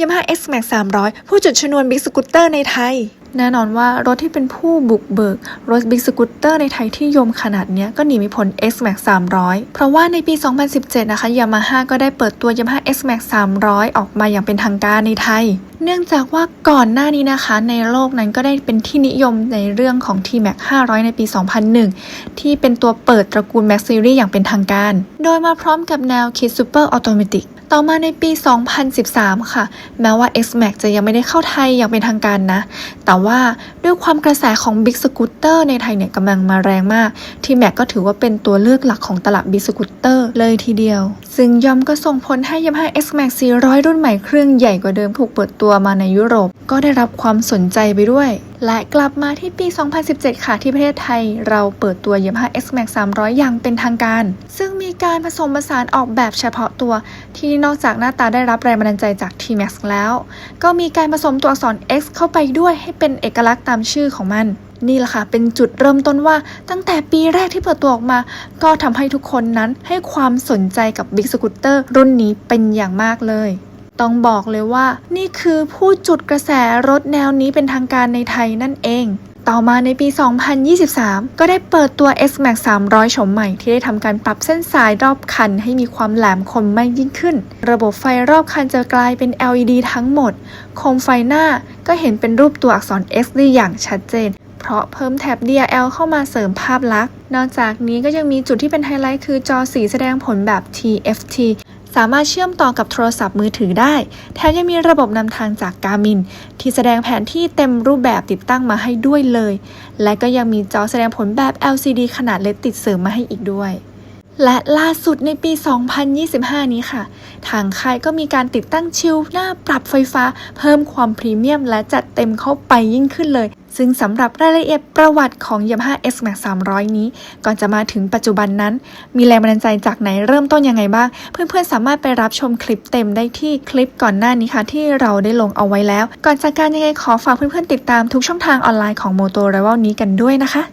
Yamaha X Max 300 ผู้จุดชนวนบิ๊กสกูตเตอร์ในไทย แน่นอนว่ารถที่เป็นผู้บุกเบิก รถบิ๊กสกูตเตอร์ในไทยที่ยมขนาดนี้ก็หนีไม่พ้น X Max 300 เพราะว่าในปี 2017 นะคะ Yamaha ก็ได้เปิดตัว Yamaha X Max 300 ออกมาอย่างเป็นทางการในไทย เนื่องจากว่าก่อนหน้านี้นะคะ ในโลกนั้นก็ได้เป็นที่นิยมในเรื่องของ T-Max 500 ในปี 2001 ที่เป็นตัวเปิดตระกูล Max Series อย่างเป็นทางการ โดยมาพร้อมกับแนวคิด Super Automatic ต่อมาในปี 2013 ค่ะ แม้ว่า X-Max จะยังไม่ได้เข้าไทยอย่างเป็นทางการนะ แต่ว่า ด้วยความกระแสของบิ๊กสกูตเตอร์ในไทยเนี่ยกำลังมาแรงมาก ที่แม็กก็ถือว่าเป็นตัวเลือกหลักของตลาดบิ๊กสกูตเตอร์เลยทีเดียว ซึ่งยอมก็ส่งผลให้ Yamaha X-Max 400 รุ่นใหม่เครื่องใหญ่กว่าเดิมถูกเปิดตัวมาในยุโรป ก็ได้รับความสนใจไปด้วย และกลับมาที่ปี 2017 ค่ะ ที่ประเทศไทย เราเปิดตัว Yamaha X-Max 300 อย่างเป็นทางการ ซึ่งมีการผสมผสานออกแบบเฉพาะตัว ที่นอกจากหน้าตาได้รับแรงบันดาลใจจาก T-Max แล้ว ก็มีการผสมตัวอักษร X เข้าไปด้วยให้เป็นเอกลักษณ์ตามชื่อของมัน นี่แหละค่ะ เป็นจุดเริ่มต้นว่าตั้งแต่ปีแรกที่เปิดตัวออกมา ก็ทำให้ทุกคนนั้นให้ความสนใจกับ Big Scooter รุ่นนี้เป็นอย่างมากเลย ต้องบอกเลยว่า นี่คือผู้จุดกระแสรถแนวนี้เป็นทางการในไทยนั่นเอง ต่อมาในปี 2023 ก็ได้เปิดตัว X Max 300 ชมใหม่ ที่ได้ทำการปรับเส้นสายรอบคันให้มีความแหลมคมมากยิ่งขึ้น ระบบไฟรอบคันจะกลายเป็น LED ทั้งหมด โคมไฟหน้าก็เห็นเป็นรูปตัวอักษร X ได้อย่างชัดเจนเพราะเพิ่มแท็บ DRL เข้ามาเสริมภาพลักษณ์ นอกจากนี้ก็ยังมีจุดที่เป็นไฮไลท์คือจอสีแสดงผลแบบ TFT สามารถเชื่อมต่อกับโทรศัพท์มือถือได้ แถมยังมีระบบนำทางจาก Garmin ที่แสดงแผนที่เต็มรูปแบบติดตั้งมาให้ด้วยเลย และก็ยังมีจอแสดงผลแบบ LCD ขนาดเล็กติดเสริมมาให้อีกด้วยและล่าสุดในปี 2025 นี้ค่ะ ทางค่ายก็มีการติดตั้งชิลหน้าปรับไฟฟ้า เพิ่มความพรีเมียมและจัดเต็มเข้าไปยิ่งขึ้นเลย ซึ่งสำหรับรายละเอียดประวัติของ Yamaha X Max 300 นี้ ก่อนจะมาถึงปัจจุบันนั้น มีแรงบันดาลใจจากไหนเริ่มต้นยังไงบ้าง เพื่อนๆ สามารถไปรับชมคลิปเต็มได้ที่คลิปก่อนหน้านี้ค่ะ ที่เราได้ลงเอาไว้แล้ว ก่อนจากการยังไงขอฝากเพื่อนๆ ติดตามทุกช่องทางออนไลน์ของ Moto Rival นี้กันด้วยนะคะ